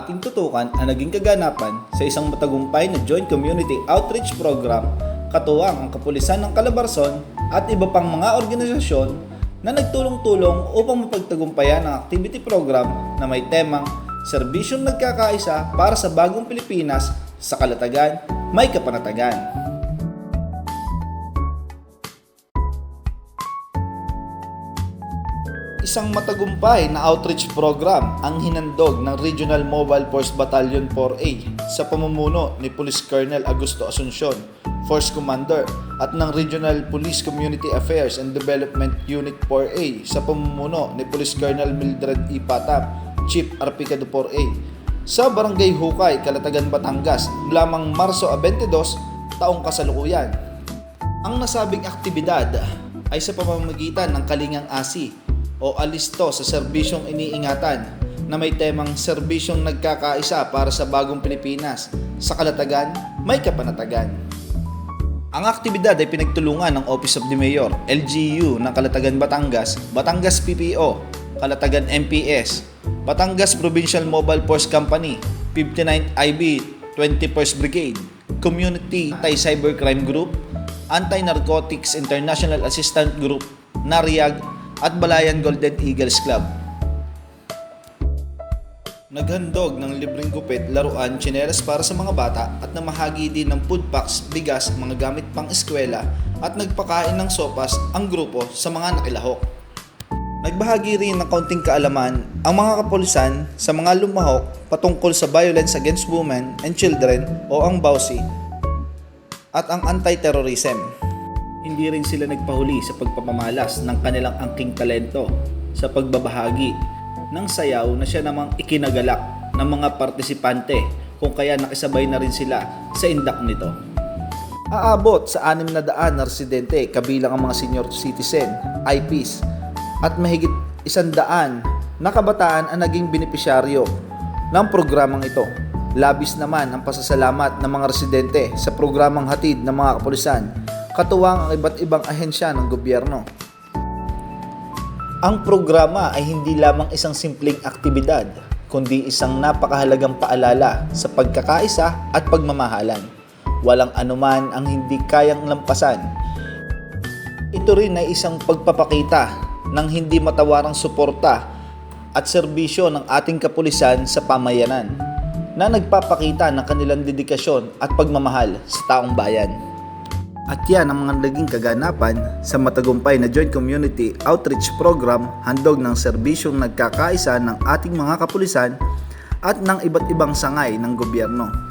ating tutukan ang naging kaganapan sa isang matagumpay na Joint Community Outreach Program katuwang ang Kapulisan ng Calabarzon at iba pang mga organisasyon na nagtulong-tulong upang mapagtagumpayan ang activity program na may temang Serbisyong Nagkakaisa para sa Bagong Pilipinas sa Kalatagan, May Kapanatagan. Isang matagumpay na outreach program ang hinandog ng Regional Mobile Force Battalion 4A sa pamumuno ni Police Colonel Augusto Asuncion, Force Commander, at ng Regional Police Community Affairs and Development Unit 4A sa pamumuno ni Police Colonel Mildred E. Patap, Chief Arpicado 4A, sa Barangay Hukay, Calatagan, Batangas, lamang Marso 22, taong kasalukuyan. Ang nasabing aktibidad ay sa pamamagitan ng Kalingang Asi o alisto sa serbisyong iniingatan na may temang serbisyong nagkakaisa para sa bagong Pilipinas. Sa Kalatagan, may kapanatagan. Ang aktibidad ay pinagtulungan ng Office of the Mayor, LGU ng Kalatagan, Batangas, Batangas PPO, Kalatagan MPS, Batangas Provincial Mobile Force Company, 59th IB 21st Brigade, Community Anti-Cybercrime Group, Anti-Narcotics International Assistant Group, NARIAG, at Balayan Golden Eagles Club. Naghandog ng libreng gupit, laruan, tsinelas para sa mga bata at namahagi din ng food packs, bigas, mga gamit pang eskwela at nagpakain ng sopas ang grupo sa mga nakilahok. Nagbahagi rin ng kaunting kaalaman ang mga kapulisan sa mga lumahok patungkol sa Violence Against Women and Children o ang BAUSI at ang anti-terrorism. Hindi rin sila nagpahuli sa pagpapamalas ng kanilang angking talento sa pagbabahagi ng sayaw na siya namang ikinagalak ng mga partisipante kung kaya nakisabay na rin sila sa indak nito. Aabot sa anim na daan na residente kabilang ang mga senior citizen, IPs, at mahigit isang daan na kabataan ang naging benepisyaryo ng programang ito. Labis naman ang pasasalamat ng mga residente sa programang hatid ng mga kapulisan, katuwang ang iba't ibang ahensya ng gobyerno. Ang programa ay hindi lamang isang simpleng aktibidad, kundi isang napakahalagang paalala sa pagkakaisa at pagmamahalan. Walang anuman ang hindi kayang lampasan. Ito rin ay isang pagpapakita ng hindi matawarang suporta at serbisyo ng ating kapulisan sa pamayanan na nagpapakita ng kanilang dedikasyon at pagmamahal sa taong bayan. At yan ang mga naging kaganapan sa matagumpay na Joint Community Outreach Program handog ng serbisyong nagkakaisa ng ating mga kapulisan at ng iba't ibang sangay ng gobyerno.